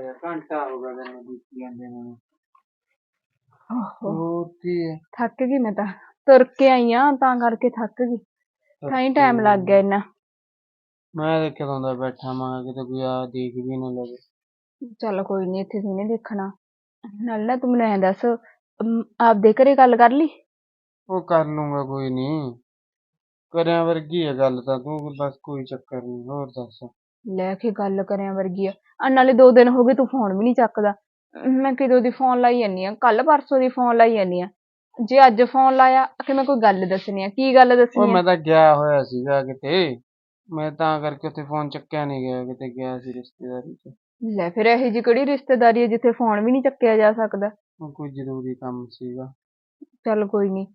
ਆਇਆ ਯਾਰ ਘੰਟਾ ਹੋ ਗਿਆ ਤੈਨੂੰ ਦੇਖੀ ਜਾਂਦੇ ਨੂੰ ਓਹੋ ਹੋਰ ਕੀ ਹੈ? ਥੱਕ ਗਈ ਮੈਂ ਤਾਂ। ਤੁਰ ਕੇ ਆਈ ਆ ਤਾਂ ਕਰਕੇ ਥੱਕ ਗਈ। ਤਾਂ ਹੀ ਟਾਈਮ ਲੱਗ ਗਿਆ ਇੰਨਾ। ਮੈਂ ਤਾਂ ਕਦੋਂ ਦਾ ਬੈਠਾ ਮਾਂ ਕਿਤੇ ਕੋਈ ਆ ਦੇਖ ਵੀ ਨਾ ਲਵੇ। ਚੱਲ ਕੋਈ ਨਹੀਂ ਇੱਥੇ ਕਿਹਨੇ ਦੇਖਣਾ। ਨਾਲ ਨਾ ਤੂੰ ਮੈਨੂੰ ਐਂ ਦੱਸ ਅਮ, ਆਪਦੇ ਘਰੇ ਗੱਲ ਕਰ ਲਈ? ਉਹ ਕਰ ਲੂੰਗਾ ਕੋਈ ਨਹੀਂ ਕਰਿਆ ਵਰਗੀ ਹੈ ਗੱਲ ਤਾਂ ਤੂੰ ਬਸ ਕੋਈ ਚੱਕਰ ਨਹੀਂ ਹੋਰ ਦੱਸ। ਲੈ ਕੇ ਗੱਲ ਕਰਿਆ ਵਰਗੀ ਆ। ਆ ਨਾਲੇ ਦੋ ਦਿਨ ਹੋ ਗਏ ਤੂੰ ਫੋਨ ਵੀ ਨਹੀਂ ਚੱਕਦਾ। ਮੈਂ ਕਿਦੋਂ ਦੀ ਫੋਨ ਲਾਈ ਜਾਂਦੀ ਆ। ਕੱਲ ਪਰਸੋਂ ਦੀ ਫੋਨ ਲਾਈ ਜਾਂਦੀ ਆ। ਜੇ ਅੱਜ ਫੋਨ ਲਾਇਆ ਕਿ ਮੈਂ ਕੋਈ ਗੱਲ ਦੱਸਣੀ ਆ। ਕੀ ਗੱਲ ਉਹ ਦੱਸਣੀ ਮੈਂ ਆ ਤਾਂ ਗਿਆ ਹੋਇਆ ਸੀਗਾ ਕਿਤੇ। ਮੈਂ ਤਾਂ ਕਰਕੇ ਉੱਥੇ ਫੋਨ ਚੱਕਿਆ ਨਹੀਂ ਗਿਆ ਕਿਤੇ ਗਿਆ ਸੀ ਰਿਸ਼ਤੇਦਾਰੀ 'ਚ। ਲੈ ਫਿਰ ਇਹੋ ਜਿਹੀ ਕਿਹੜੀ ਰਿਸ਼ਤੇਦਾਰੀ ਹੈ ਜਿੱਥੇ ਫੋਨ ਵੀ ਨਹੀਂ ਚੱਕਿਆ ਜਾ ਸਕਦਾ? ਉਹ ਕੋਈ ਜ਼ਰੂਰੀ ਕੰਮ ਸੀਗਾ। ਚੱਲ ਕੋਈ ਨਹੀਂ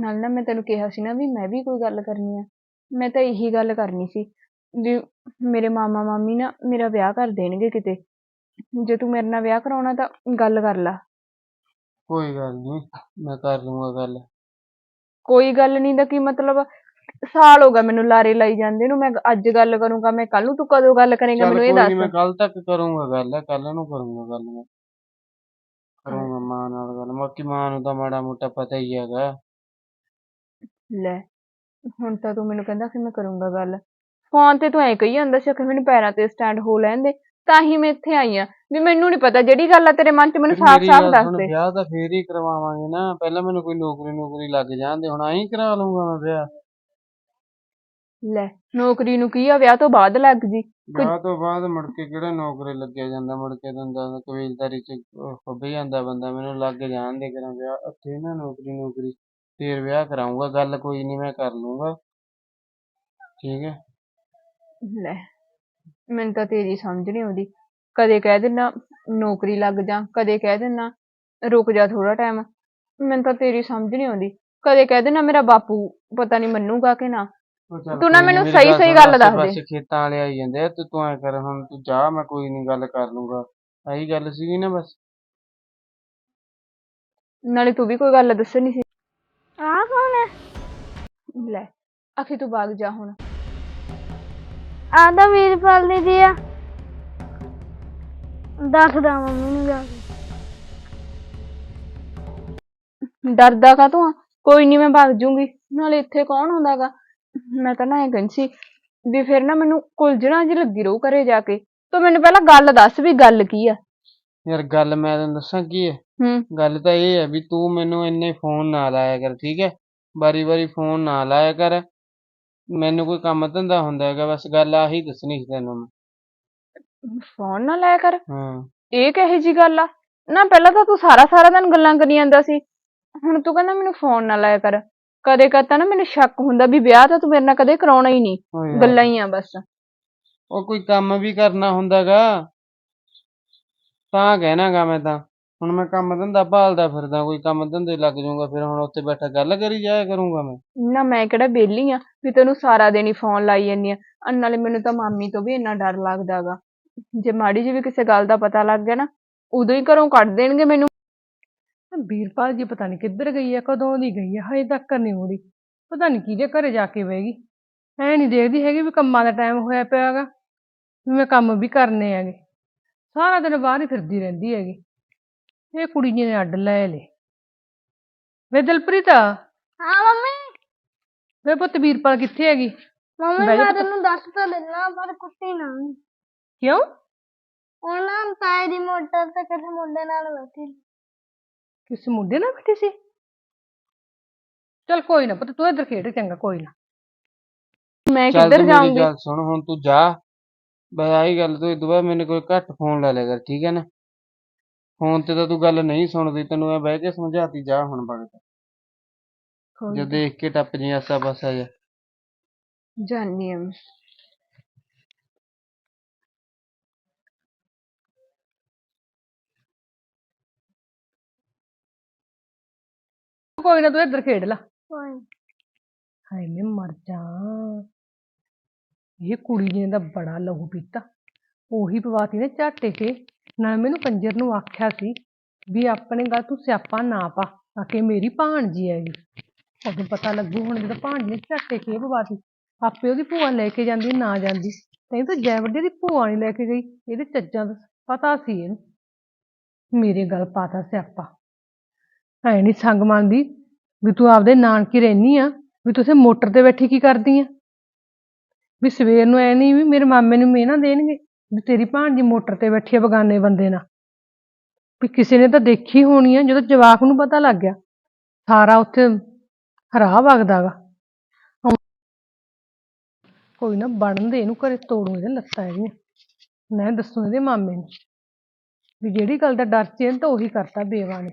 ਨਾਲ ਨਾ ਮੈਂ ਤੈਨੂੰ ਕਿਹਾ ਸੀ ਨਾ ਵੀ ਮੈਂ ਵੀ ਕੋਈ ਗੱਲ ਕਰਨੀ ਆ। ਮੈਂ ਤਾਂ ਇਹੀ ਗੱਲ ਕਰਨੀ ਸੀ। ਵੀ ਮੇਰੇ ਮਾਮਾ ਮਾਮੀ ਨਾ ਮੇਰਾ ਵਿਆਹ ਕਰ ਦੇਣਗੇ ਕਿਤੇ। ਜੇ ਤੂੰ ਮੇਰੇ ਨਾਲ ਵਿਆਹ ਕਰਾਉਣਾ ਤਾਂ ਗੱਲ ਕਰ ਲਾ। ਕੋਈ ਗੱਲ ਨਹੀਂ ਮੈਂ ਕਰ ਲੂੰਗਾ ਗੱਲ। ਕੋਈ ਗੱਲ ਨਹੀਂ ਦਾ ਕੀ ਮਤਲਬ ਸਾਲ ਹੋ ਗਿਆ ਮੈਨੂੰ ਲਾਰੇ ਲਾਈ ਜਾਂਦੇ ਨੂੰ ਮੈਂ ਅੱਜ ਗੱਲ ਕਰੂੰਗਾ ਮੈਂ ਕੱਲ ਨੂੰ ਤੂੰ ਕਦੋਂ ਗੱਲ ਕਰੇਂਗਾ ਚੱਲ ਮੈਨੂੰ ਕੋਈ ਇਹ ਨਹੀਂ ਮੈਂ ਦੱਸ ਕੱਲ ਤੱਕ ਕਰੂੰਗਾ ਗੱਲ ਕੱਲ ਨੂੰ ਕਰੂੰਗਾ ਗੱਲ ਮੈਂ। ਕਰੂੰਗਾ ਮਾਂ ਨਾਲ ਗੱਲ ਬਾਕੀ ਮਾਂ ਨੂੰ ਤਾਂ ਮਾੜਾ ਮੋਟਾ ਪਤਾ ਹੀ ਹੈਗਾ। ਲੈ ਹੁਣ ਤਾਂ ਤੂੰ ਮੈਨੂੰ ਕਹਿੰਦਾ ਕਿ ਮੈਂ ਕਰੂੰਗਾ ਗੱਲ। ਫੋਨ ਤੇ ਤੂੰ ਐ ਕਹੀ ਜਾਂਦਾ ਸੀ ਕਿ ਮੈਨੂੰ ਪੈਰਾਂ ਤੇ ਸਟੈਂਡ ਹੋ ਲੈਣ ਦੇ ਤਾਂ ਹੀ ਮੈਂ ਇੱਥੇ ਆਈ ਆ ਵੀ ਮੈਨੂੰ ਨਹੀਂ ਪਤਾ ਜਿਹੜੀ ਗੱਲ ਆ ਤੇਰੇ ਮਨ 'ਚ ਮੈਨੂੰ ਸਾਫ਼-ਸਾਫ਼ ਦੱਸ ਦੇ। ਵਿਆਹ ਤਾਂ ਫੇਰ ਹੀ ਕਰਵਾਵਾਂਗੇ ਨਾ। ਪਹਿਲਾਂ ਮੈਨੂੰ ਕੋਈ ਨੌਕਰੀ ਨੌਕਰੀ ਲੱਗ ਜਾਂਦੇ ਹੁਣ ਆਹੀਂ ਕਰਾ ਲੂੰਗਾ ਮੈਂ ਵਿਆਹ। ਲੈ ਨੌਕਰੀ ਨੂੰ ਕੀ ਆ ਵਿਆਹ ਤੋਂ ਬਾਅਦ ਲੱਗ ਜੀ। ਵਿਆਹ ਤੋਂ ਬਾਅਦ ਮੁੜ ਕੇ ਕਿਹੜਾ ਨੌਕਰੀ ਲੱਗਿਆ ਜਾਂਦਾ ਮੁੜ ਕੇ ਦੰਦਾ ਕਬੀਲਦਾਰੀ ਚ ਫੁੱਬ ਜਾਂਦਾ ਬੰਦਾ ਮੈਨੂੰ ਲੱਗ ਜਾਣ ਦੇ ਕਰਾਂ ਵਿਆਹ। ਉੱਥੇ ਨਾ ਨੌਕਰੀ ਨੌਕਰੀ ਫੇਰ ਵਿਆਹ ਕਰਾਉਂਗਾ ਗੱਲ ਕੋਈ ਨਹੀਂ ਮੈਂ ਕਰ ਲੂੰਗਾ ਠੀਕ ਹੈ? ਲੈ ਮੈਨੂੰ ਤਾਂ ਤੇਰੀ ਸਮਝ ਨਹੀਂ ਆਉਂਦੀ। ਕਦੇ ਕਹਿ ਦਿੰਨਾ ਨੌਕਰੀ ਲੱਗ ਜਾ ਕਦੇ ਕਹਿ ਦਿੰਨਾ ਰੁਕ ਜਾ ਥੋੜਾ ਟਾਈਮ ਮੈਨੂੰ ਤਾਂ ਤੇਰੀ ਸਮਝ ਨਹੀਂ ਆਉਂਦੀ। ਕਦੇ ਕਹਿ ਦਿੰਨਾ ਮੇਰਾ ਬਾਪੂ ਪਤਾ ਨਹੀਂ ਮੰਨੂਗਾ ਕਿ ਨਾ। ਉਹ ਚੱਲ ਤੂੰ ਨਾ ਕੋਈ ਨੀ, ਮੈਨੂੰ ਮੇਰੀ ਸਹੀ- ਸਹੀ ਸੁਣ, ਗੱਲ ਦੱਸ ਆਸੇ-ਪਾਸੇ ਦੇ। ਖੇਤਾਂ ਵਾਲੇ ਆਈ ਜਾਂਦੇ ਆ ਤੇ ਤੂੰ ਐ ਕਰ ਹੁਣ ਤੂੰ ਜਾ ਮੈਂ ਕੋਈ ਨਹੀਂ ਗੱਲ ਕਰ ਲੂੰਗਾ। ਆਹੀ ਗੱਲ ਸੀਗੀ ਨਾ ਬਸ। ਨਾਲੇ ਤੂੰ ਵੀ ਕੋਈ ਗੱਲ ਦੱਸਣੀ ਸੀ। ਆ ਕੌਣ ਹੈ? ਲੈ ਆਖੇ ਤੂੰ ਭਾਗ ਜਾ ਹੁਣ। ਆ ਤਾਂ ਵੀਰਪਾਲ ਦੀਦੀ ਆ। ਦੱਸਦਾ ਮੰਮੀ ਨੂੰ ਜਾ ਕੇ। ਡਰਦਾ ਕਾ ਤੂੰ ਕੋਈ ਨਹੀਂ ਮੈਂ ਭੱਜ ਜੂੰਗੀ। ਨਾਲੇ ਇੱਥੇ ਕੌਣ ਹੁੰਦਾਗਾ? ਮੈਂ ਤਾਂ ਨਾ ਇਹ ਕਹਿੰਦੀ ਸੀ ਵੀ ਫਿਰ ਨਾ ਮੈਨੂੰ ਕੁਲਝਣਾ ਜਿਹੀ ਲੱਗੀ ਰਹੂ ਘਰੇ ਜਾ ਕੇ। ਤੂੰ ਮੈਨੂੰ ਪਹਿਲਾਂ ਗੱਲ ਦੱਸ ਵੀ ਗੱਲ ਕੀ ਆ। ਯਾਰ ਗੱਲ ਮੈਂ ਤੈਨੂੰ ਦੱਸਾਂ ਕੀ ਹੈ ਹੂੰ। ਗੱਲ ਤਾਂ ਇਹ ਹੈ ਵੀ ਤੂੰ ਮੈਨੂੰ ਇੰਨੇ ਫੋਨ ਨਾ ਲਾਇਆ ਕਰ ਠੀਕ ਹੈ? ਵਾਰੀ ਵਾਰੀ ਫੋਨ ਨਾ ਲਾਇਆ ਕਰ। ਮੈਨੂੰ ਕੋਈ ਕੰਮ ਧੰਦਾ ਹੁੰਦਾ ਹੈਗਾ ਬਸ ਗੱਲ ਆਹੀ ਦੱਸਣੀ ਸੀ ਤੈਨੂੰ ਮੈਂ। ਫੋਨ ਨਾ ਲਾਇਆ ਕਰ। ਹਾਂ। ਇਹ ਕਿਹੋ ਜੀ ਗੱਲ ਆ? ਨਾ ਪਹਿਲਾਂ ਤਾਂ ਤੂੰ ਸਾਰਾ ਸਾਰਾ ਦਿਨ ਗੱਲਾਂ ਕਰੀ ਜਾਂਦਾ ਸੀ। ਹੁਣ ਤੂੰ ਕਹਿੰਦਾ ਮੈਨੂੰ ਫੋਨ ਨਾ ਲਾਇਆ ਕਰ। ਕਦੇ ਕਹਤਾ ਨਾ ਮੈਨੂੰ ਸ਼ੱਕ ਹੁੰਦਾ ਵੀ ਵਿਆਹ ਤਾਂ ਤੂੰ ਮੇਰੇ ਨਾਲ ਕਦੇ ਕਰਾਉਣਾ ਹੀ ਨਹੀਂ। ਯਾਰ, ਗੱਲਾਂ ਹੀ ਆ ਬਸ। ਉਹ ਕੋਈ ਕੰਮ ਵੀ ਕਰਨਾ ਹੁੰਦਾਗਾ। ਤਾਂ ਕਹਿਣਾਗਾ ਮੈਂ ਤਾਂ। ਹੁਣ ਮੈਂ ਕੰਮ ਧੰਦਾ ਭਾਲਦਾ ਫਿਰਦਾ ਕੋਈ ਕੰਮ ਧੰਦੇ ਲੱਗ ਜਾਊਗਾ ਫਿਰ ਹੁਣ ਉੱਥੇ ਬੈਠਾ ਗੱਲ ਕਰੀ ਜਾਇਆ ਕਰੂੰਗਾ ਮੈਂ। ਨਾ ਮੈਂ ਕਿਹੜਾ ਵਿਹਲੀ ਆ ਵੀ ਤੈਨੂੰ ਸਾਰਾ ਦਿਨ ਹੀ ਫੋਨ ਲਾਈ ਜਾਂਦੀ ਆ। ਅਹ ਨਾਲੇ ਮੈਨੂੰ ਤਾਂ ਮਾਮੀ ਤੋਂ ਵੀ ਇੰਨਾ ਡਰ ਲੱਗਦਾਗਾ ਜੇ ਮਾੜੀ ਜਿਹੀ ਵੀ ਕਿਸੇ ਗੱਲ ਦਾ ਪਤਾ ਲੱਗ ਗਿਆ ਨਾ ਉਦੋਂ ਹੀ ਘਰੋਂ ਕੱਢ ਦੇਣਗੇ ਮੈਨੂੰ। ਵੀਰਪਾਲ ਜੀ ਪਤਾ ਨਹੀਂ ਕਿੱਧਰ ਗਈ ਹੈ ਕਦੋਂ ਦੀ ਗਈ ਹੈ ਹਜੇ ਤੱਕ ਨਹੀਂ ਮੁੜੀ ਪਤਾ ਨਹੀਂ ਕਿਹਦੇ ਘਰੇ ਜਾ ਕੇ ਬਹਿ ਗਈ। ਐ ਨਹੀਂ ਦੇਖਦੀ ਹੈਗੀ ਵੀ ਕੰਮਾਂ ਦਾ ਟਾਈਮ ਹੋਇਆ ਪਿਆ ਹੈਗਾ ਵੀ ਮੈਂ ਕੰਮ ਵੀ ਕਰਨੇ ਹੈਗੇ। ਸਾਰਾ ਦਿਨ ਬਾਹਰ ਹੀ ਫਿਰਦੀ ਰਹਿੰਦੀ ਹੈਗੀ। ਇਹ ਕੁੜੀ ਨੇ ਅੱਡ ਲੈ ਲੇ ਵੇ ਦਿਲਪ੍ਰੀਤ। ਹਾਂ ਮੰਮੀ। ਵੇ ਪੁੱਤ ਵੀਰਪਾਲ ਕਿੱਥੇ ਹੈਗੀ? ਮੰਮੀ ਬਹਿ ਜਾ ਮੈਂ ਪੁੱਤ। ਤੈਨੂੰ ਦੱਸ ਤਾਂ ਦਿੰਦਾ ਪਰ ਕੁੱਤੀ ਨਾ। ਕਿਉਂ? ਉਹ ਨਾ ਤਾਏ ਦੀ ਮੋਟਰ ਤੇ ਕਿਸੇ ਮੁੰਡੇ ਨਾਲ ਬੈਠੀ ਸੀ। ਕਿਸੇ ਮੁੰਡੇ ਨਾਲ ਬੈਠੀ ਸੀ? ਚਲ ਕੋਈ ਨਾ ਪੁੱਤ ਤੂੰ ਇੱਧਰ ਖੇਡ ਚੰਗਾ ਕੋਈ ਨਾ। ਮੈਂ ਚੱਲ ਕਿੱਧਰ ਤੂੰ ਮੇਰੀ ਜਾਊਂਗੀ? ਗੱਲ ਸੁਣ ਹੁਣ ਤੂੰ ਜਾ। ਬਸ ਆਹੀ ਗੱਲ ਤੋਂ ਇਦੋਂ ਬਾਅਦ ਮੈਨੂੰ ਕੋਈ ਘੱਟ ਫੋਨ ਲਾ ਲਿਆ ਕਰ ਠੀਕ ਹੈ ਨਾ? ਫੋਨ ਤੇ ਤਾਂ ਤੂੰ ਗੱਲ ਨਹੀਂ ਸੁਣਦੀ ਤੈਨੂੰ ਮੈਂ ਬਹਿ ਕੇ ਸਮਝਾਤੀ ਜਾ ਹੁਣ ਬਗ ਜੇ। ਦੇਖ ਕੇ ਟੱਪ ਜੀ ਆਸਾ ਪਾਸਾ ਜਾ। ਜਾਨੀ ਆ ਮੈਂ। ਕੋਈ ਨਾ ਤੂੰ ਇੱਧਰ ਖੇਡ ਲਾ। ਹਾਏ ਮੈਂ ਮਰ ਜਾ ਇਹ ਕੁੜੀ ਨੇ ਤਾਂ ਬੜਾ ਲਹੂ ਪੀਤਾ। ਉਹੀ ਪਵਾਤੀ ਨੇ ਝਾਟੇ ਕੇ ਨਾਲ ਮੈਨੂੰ ਕੰਜਰ ਨੂੰ ਆਖਿਆ ਸੀ ਵੀ ਆਪਣੇ ਗੱਲ ਤੂੰ ਸਿਆਪਾ ਨਾ ਪਾ, ਤਾਂ ਕਿ ਮੇਰੀ ਭਾਣਜੀ ਹੈਗੀ। ਉਦੋਂ ਪਤਾ ਲੱਗੂ ਹੁਣ ਜਦੋਂ ਭਾਣਜੀ ਨੇ ਝਾਟੇ ਕੇ ਪਵਾਤੀ ਆਪੇ ਉਹਦੀ ਭੂਆ ਲੈ ਕੇ ਜਾਂਦੀ, ਨਾ ਜਾਂਦੀ। ਤੈਨੂੰ ਤਾਂ ਜੈ ਦੀ ਭੂਆ ਨਹੀਂ ਲੈ ਕੇ ਗਈ, ਇਹਦੇ ਚੱਜਾਂ ਦਾ ਪਤਾ ਸੀ ਇਹਨੂੰ। ਮੇਰੇ ਗੱਲ ਪਾਤਾ ਸਿਆਪਾ। ਐ ਨਹੀਂ ਸੰਗ ਮੰਨਦੀ ਵੀ ਤੂੰ ਆਪਦੇ ਨਾਨਕੀ ਰਹਿਨੀ ਆ, ਵੀ ਤੁਸੀਂ ਮੋਟਰ ਤੇ ਬੈਠੀ ਕੀ ਕਰਦੀ ਆ? ਵੀ ਸਵੇਰ ਨੂੰ ਐ ਨਹੀਂ ਵੀ ਮੇਰੇ ਮਾਮੇ ਨੂੰ ਮਿਹਣਾ ਦੇਣਗੇ। ਵੀ ਤੇਰੀ ਭਾਣ ਭਾਣਜੀ ਮੋਟਰ ਤੇ ਬੈਠੀ ਆ ਬਗਾਨੇ ਬੰਦੇ ਨਾਲ। ਵੀ ਕਿਸੇ ਨੇ ਤਾਂ ਦੇਖੀ ਹੋਣੀ ਆ, ਜਦੋਂ ਜਵਾਕ ਨੂੰ ਪਤਾ ਲੱਗ ਗਿਆ, ਸਾਰਾ ਉੱਥੇ ਹਰਾ ਵਗਦਾ ਗਾ। ਕੋਈ ਨਾ ਬਣਨ ਦੇ ਇਹਨੂੰ ਘਰੇ ਤੋੜੂ ਇਹਦੇ ਲੱਤਾਂ ਇਹਦੀਆਂ। ਮੈਂ ਦੱਸੂ ਇਹਦੇ ਮਾਮੇ ਨੂੰ ਵੀ ਜਿਹੜੀ ਗੱਲ ਦਾ ਡਰ ਸੀ ਇਹਨੇ ਤਾਂ ਉਹੀ ਕਰਤਾ ਬੇਵਾ ਨੇ।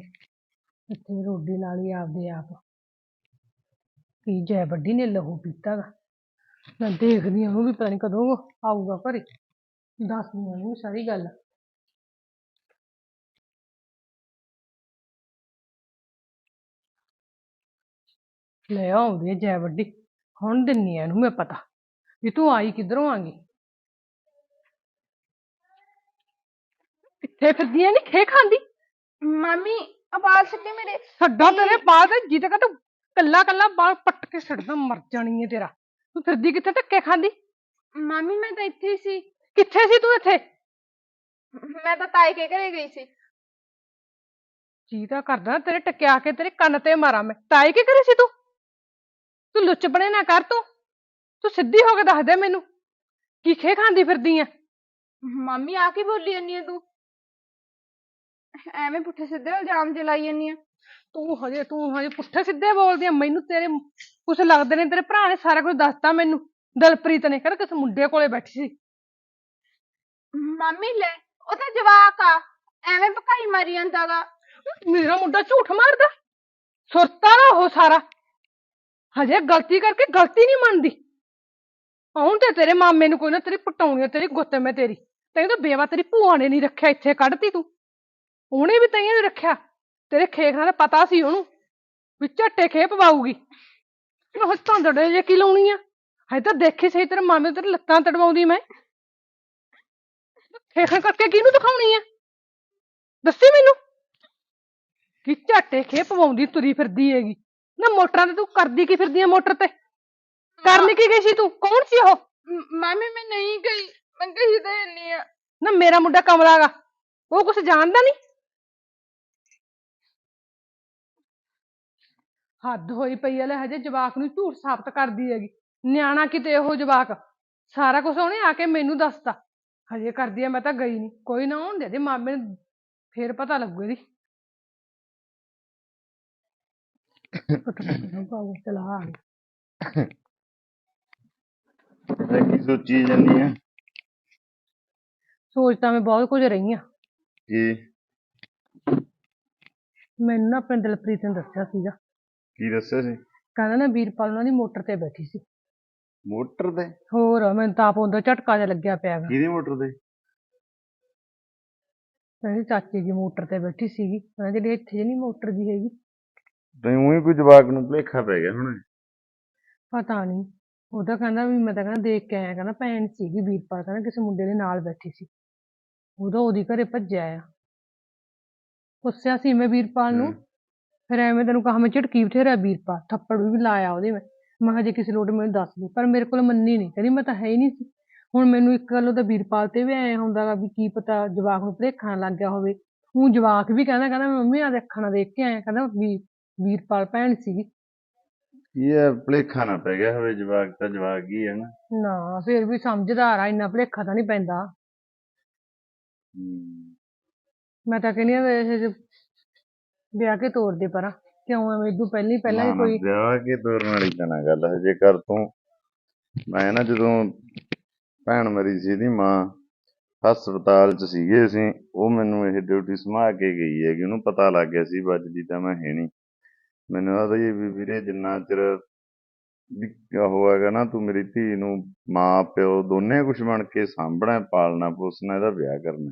ਇੱਥੇ ਰੋਡੀ ਲਾ ਲਈ ਆਪਦੇ ਆਪ। ਕੀ ਜੈ ਵੱਡੀ ਨੇ ਲਹੂ ਪੀਤਾ ਗਾ। ਮੈਂ ਦੇਖਦੀ ਹਾਂ ਉਹਨੂੰ ਵੀ ਪਤਾ ਨਹੀਂ ਕਦੋਂ ਆਊਗਾ ਘਰੇ। ਦੱਸਦੀ ਹਾਂ ਉਹਨੂੰ ਸਾਰੀ ਗੱਲ। ਲੈ ਆਉਂਦੀ ਹੈ ਜੈ ਵੱਡੀ ਹੁਣ ਦਿੰਨੀ ਆ ਇਹਨੂੰ ਮੈਂ ਪਤਾ ਵੀ ਤੂੰ ਆਈ ਕਿੱਧਰੋਂ ਆ ਗਈ। ਕਿੱਥੇ ਫਿਰਦੀ ਐ ਨੀ ਖੇ ਖਾਂਦੀ? ਮਾਮੀ ਆਵਾਜ਼ ਸੱਟੀ ਮੇਰੇ। ਛੱਡਾਂ ਤੇਰੇ ਤੇ ਜਿੱਦ ਕਾ ਤੂੰ ਕੱਲਾ ਕੱਲਾ ਬਾਲ ਪੱਟ ਕੇ ਛੱਡਦਾ ਮਰ ਜਾਣੀ ਏ ਤੇਰਾ। ਤੂੰ ਫਿਰਦੀ ਕਿੱਥੇ ਧੱਕੇ ਖਾਂਦੀ? ਮਾਮੀ ਮੈਂ ਤਾਂ ਇੱਥੇ ਹੀ ਸੀ। ਕਿੱਥੇ ਸੀ ਤੂੰ ਇੱਥੇ? ਮੈਂ ਤਾਂ ਤਾਏ ਕੇ ਘਰੇ ਗਈ ਸੀ। ਜੀ ਤਾਂ ਕਰਦਾ ਤੇਰੇ ਟਕਿਆ ਕੇ ਤੇਰੇ ਕੰਨ ਤੇ ਮਾਰਾਂ ਮੈਂ। ਤਾਈ ਕੀ ਕਰੀ ਸੀ ਤੂੰ? ਤੂੰ ਲੁੱਚਪਣੇ ਨਾ ਕਰ ਤੂੰ। ਤੂੰ ਸਿੱਧੀ ਹੋ ਕੇ ਦੱਸ ਦੇ ਮੈਨੂੰ ਕੀ ਖੇ ਖਾਂਦੀ ਫਿਰਦੀ ਆ ਮਾਮੀ ਆ ਕੀ ਬੋਲੀ ਜਾਂਦੀ ਆ ਤੂੰ? ਐਵੇਂ ਪੁੱਠੇ ਸਿੱਧੇ ਇਲਜ਼ਾਮ ਜੇ ਲਾਈ ਜਾਂਦੀ ਆ ਤੂੰ ਹਜੇ ਤੂੰ ਹਜੇ ਪੁੱਠੇ ਸਿੱਧੇ ਬੋਲਦੀ ਆ ਮੈਨੂੰ ਤੇਰੇ ਕੁਛ ਲੱਗਦੇ ਨੇ ਤੇਰੇ ਭਰਾ ਨੇ ਸਾਰਾ ਕੁਝ ਦੱਸਤਾ ਮੈਨੂੰ। ਦਲਪ੍ਰੀਤ ਨੇ ਕਹਿੰਦਾ ਕਿਸੇ ਮੁੰਡੇ ਕੋਲੇ ਬੈਠੀ ਸੀ। ਮਾਮੀ ਲੈ ਉਹ ਤਾਂ ਜਵਾਕ ਆ ਐਵੇਂ ਭਕਾਈ ਮਾਰੀ ਜਾਂਦਾ ਗਾ। ਮੇਰਾ ਮੁੰਡਾ ਝੂਠ ਮਾਰਦਾ? ਸੁਰਤਾ ਨਾ ਉਹ ਸਾਰਾ। ਹਜੇ ਗਲਤੀ ਕਰਕੇ ਗਲਤੀ ਨਹੀਂ ਮੰਨਦੀ। ਹੁਣ ਤੇ ਤੇਰੇ ਮਾਮੇ ਨੂੰ ਕੋਈ ਨਾ ਤੇਰੀ ਪਟਾਉਣੀ ਆ, ਤੇਰੀ ਗੁੱਤ ਮੈਂ ਤੇਰੀ। ਤੈਨੂੰ ਤਾਂ ਬੇਵਾ ਤੇਰੀ ਭੂਆ ਨੇ ਨਹੀਂ ਰੱਖਿਆ ਇੱਥੇ ਕੱਢਤੀ ਤੂੰ। ਉਹਨੇ ਵੀ ਤੈਨੂੰ ਰੱਖਿਆ। ਤੇਰੇ ਖੇਖਣਾ ਦਾ ਪਤਾ ਸੀ ਉਹਨੂੰ ਵੀ ਝੱਟੇ ਖੇਪ ਪਾਊਗੀ ਉਹ ਧੰਦੜੇ ਜੇ ਕੀ ਲਾਉਣੀ ਆ? ਹਜੇ ਤਾਂ ਦੇਖੀ ਸਹੀ ਤੇਰੇ ਮਾਮੇ ਨੂੰ ਤੇਰੀ ਲੱਤਾਂ ਤੜਵਾਉਂਦੀ ਮੈਂ। ਖੇਖਣ ਕਰਕੇ ਕਿਹਨੂੰ ਦਿਖਾਉਣੀ ਆ? ਦੱਸੀ ਮੈਨੂੰ। ਕੀ ਝਾਟੇ ਖੇ ਪਵਾਉਂਦੀ ਤੁਰੀ ਫਿਰਦੀ ਹੈਗੀ? ਨਾ ਮੋਟਰਾਂ ਤੇ ਤੂੰ ਕਰਦੀ ਕੀ ਫਿਰਦੀ ਆ ਮੋਟਰ ਤੇ? ਕਰਨ ਕੀ ਗਈ ਸੀ ਤੂੰ? ਕੌਣ ਸੀ ਉਹ? ਮਾਮੀ ਮੈਂ ਨਹੀਂ ਗਈ। ਮੈਂ ਕਹੀ ਤਾਂ ਨਹੀਂ ਆ। ਨਾ ਮੇਰਾ ਮੁੰਡਾ ਕਮਲਾ ਗਾ ਉਹ ਕੁਛ ਜਾਣਦਾ ਨਹੀਂ ਹੱਦ ਹੋਈ ਪਈ ਐ ਲੈ ਹਜੇ ਜਵਾਕ ਨੂੰ ਝੂਠ ਸਾਬਤ ਕਰਦੀ ਹੈਗੀ। ਨਿਆਣਾ ਕਿਤੇ ਉਹ ਜਵਾਕ? ਸਾਰਾ ਕੁਝ ਉਹਨੇ ਆ ਕੇ ਮੈਨੂੰ ਦੱਸਤਾ। ਹਜੇ ਕਰਦੀ ਐ ਮੈਂ ਤਾਂ ਗਈ ਨਹੀਂ ਕੋਈ ਨਾ ਹੋਣ ਦੇ ਦੇ ਮਾਮੇ ਨੂੰ ਫੇਰ ਪਤਾ ਲੱਗੂ ਇਹਦੀ। ਪਾਗਲ ਚਲਾ ਆ ਕੀ ਸੋਚੀ ਜਾਂਦੀ ਆ? ਸੋਚ ਤਾਂ ਮੈਂ ਬਹੁਤ ਕੁਝ ਰਹੀ ਆ। ਕੀ? ਮੈਨੂੰ ਨਾ ਆਪਣੇ ਦਿਲਪ੍ਰੀਤ ਨੇ ਦੱਸਿਆ ਸੀਗਾ। ਕੀ ਦੱਸਿਆ ਸੀ? ਕਹਿੰਦਾ ਨਾ ਵੀਰਪਾਲ ਉਹਨਾਂ ਦੀ ਮੋਟਰ ਤੇ ਬੈਠੀ ਸੀ। ਮੋਟਰ ਤੇ ਹੋਰ ਮੈਨੂੰ ਤਾਂ ਆਪ ਉਹਦਾ ਝਟਕਾ ਜਿਹਾ ਲੱਗਿਆ ਪਿਆ ਗਾ। ਕਿਹਦੀ ਮੋਟਰ ਤੇ ਕਹਿੰਦੀ ਚਾਚੀ ਦੀ ਮੋਟਰ ਤੇ ਬੈਠੀ ਸੀਗੀ। ਕਹਿੰਦਾ ਜਿਹੜੀ ਇੱਥੇ ਨਹੀਂ ਮੋਟਰ ਦੀ ਹੈਗੀ। ਤੈਨੂੰ ਉਹੀ ਕੋਈ ਜਵਾਕ ਨੂੰ ਭੁਲੇਖਾ ਪੈ ਗਿਆ ਹੁਣ। ਪਤਾ ਨਹੀਂ ਉਹਦਾ ਕਹਿੰਦਾ ਵੀ ਮੈਂ ਤਾਂ ਕਹਿੰਦਾ ਦੇਖ ਕੇ ਆਇਆ ਕਹਿੰਦਾ ਭੈਣ ਸੀਗੀ ਵੀਰਪਾਲ ਕਹਿੰਦਾ ਕਿਸੇ ਮੁੰਡੇ ਦੇ ਨਾਲ ਬੈਠੀ ਸੀ। ਉਹਦਾ ਉਹਦੀ ਘਰੇ ਭੱਜਿਆ ਆ। ਪੁੱਛਿਆ ਸੀ ਮੈਂ ਵੀਰਪਾਲ ਨੂੰ। ਫਿਰ ਐਵੇਂ ਤੈਨੂੰ ਕਹਾ ਮੈਂ ਝਟਕੀ ਬਥੇਰਾ ਵੀਰਪਾਲ ਥੱਪੜ ਵੀ ਲਾਇਆ ਉਹਦੇ ਮੈਂ। ਮੈਂ ਕਿਹਾ ਜੇ ਕਿਸੇ ਲੋੜ ਮੈਨੂੰ ਦੱਸ ਦੇ। ਪਰ ਮੇਰੇ ਕੋਲ ਮੰਨੀ ਨਹੀਂ। ਕਹਿੰਦੀ ਮੈਂ ਤਾਂ ਹੈ ਹੀ ਨਹੀਂ ਸੀ। ਹੁਣ ਮੈਨੂੰ ਇੱਕ ਗੱਲ ਉਹਦਾ ਵੀਰਪਾਲ ਤੇ ਵੀ ਐ ਹੁੰਦਾ ਗਾ ਵੀ ਕੀ ਪਤਾ ਜਵਾਕ ਨੂੰ ਭੁਲੇਖਾ ਲੱਗ ਗਿਆ ਹੋਵੇ। ਉਹ ਜਵਾਕ ਵੀ ਕਹਿੰਦਾ ਕਹਿੰਦਾ ਮੈਂ ਮੰਮੀ ਆ ਨਾਲ ਦੇਖ ਕੇ ਆਇਆ। ਕਹਿੰਦਾ ਵੀ ਵੀਰਪਾਲ ਭੈਣ ਸੀਗੀ। ਕੀ ਹੈ ਭੁਲੇਖਾ ਨਾ ਪੈ ਗਿਆ ਹੋਵੇ ਜਵਾਕ ਤਾਂ ਜਵਾਕ ਹੀ ਹੈ ਨਾ। ਨਾ ਫਿਰ ਵੀ ਸਮਝਦਾਰ ਆ ਇੰਨਾ ਭੁਲੇਖਾ ਤਾਂ ਨਹੀਂ ਪੈਂਦਾ। ਹਮ, ਮੈਂ ਤਾਂ ਕਹਿੰਦੀ ਆ ਇਹ ਜੇ ਵਿਆਹ ਕੇ ਤੋਰ ਦੇ ਪਰਾਂ। ਕਿਉਂ ਐਵੇਂ? ਇਦੋਂ ਪਹਿਲਾਂ ਹੀ ਪਹਿਲਾਂ ਹੀ ਕੋਈ ਵਿਆਹ ਕੇ ਤੋਰਨ ਵਾਲੀ ਤਾਂ ਨਾ ਗੱਲ ਹਜੇ ਕਰ ਤੂੰ ਮੈਂ ਨਾ ਜਦੋਂ ਭੈਣ ਮਰੀ ਸੀ ਇਹਦੀ ਮਾਂ ਹਸਪਤਾਲ 'ਚ ਸੀਗੇ ਅਸੀਂ ਉਹ ਮੈਨੂੰ ਇਹ ਡਿਊਟੀ ਸੰਭਾਲ ਕੇ ਗਈ ਹੈਗੀ ਉਹਨੂੰ ਪਤਾ ਲੱਗ ਗਿਆ ਸੀ ਵੱਜਦੀ ਤਾਂ ਮੈਂ ਹੈ ਨਹੀਂ। ਮੈਨੂੰ ਆਦਾ ਜੀ ਵੀ ਵੀਰੇ ਜਿੰਨਾ ਚਿਰ ਵੀ ਉਹ ਹੈਗਾ ਨਾ ਤੂੰ ਮੇਰੀ ਧੀ ਨੂੰ ਮਾਂ ਪਿਓ ਦੋਨੇ ਕੁਛ ਬਣ ਕੇ ਸਾਂਭਣਾ ਪਾਲਣਾ ਪੋਸਣਾ ਇਹਦਾ ਵਿਆਹ ਕਰਨਾ।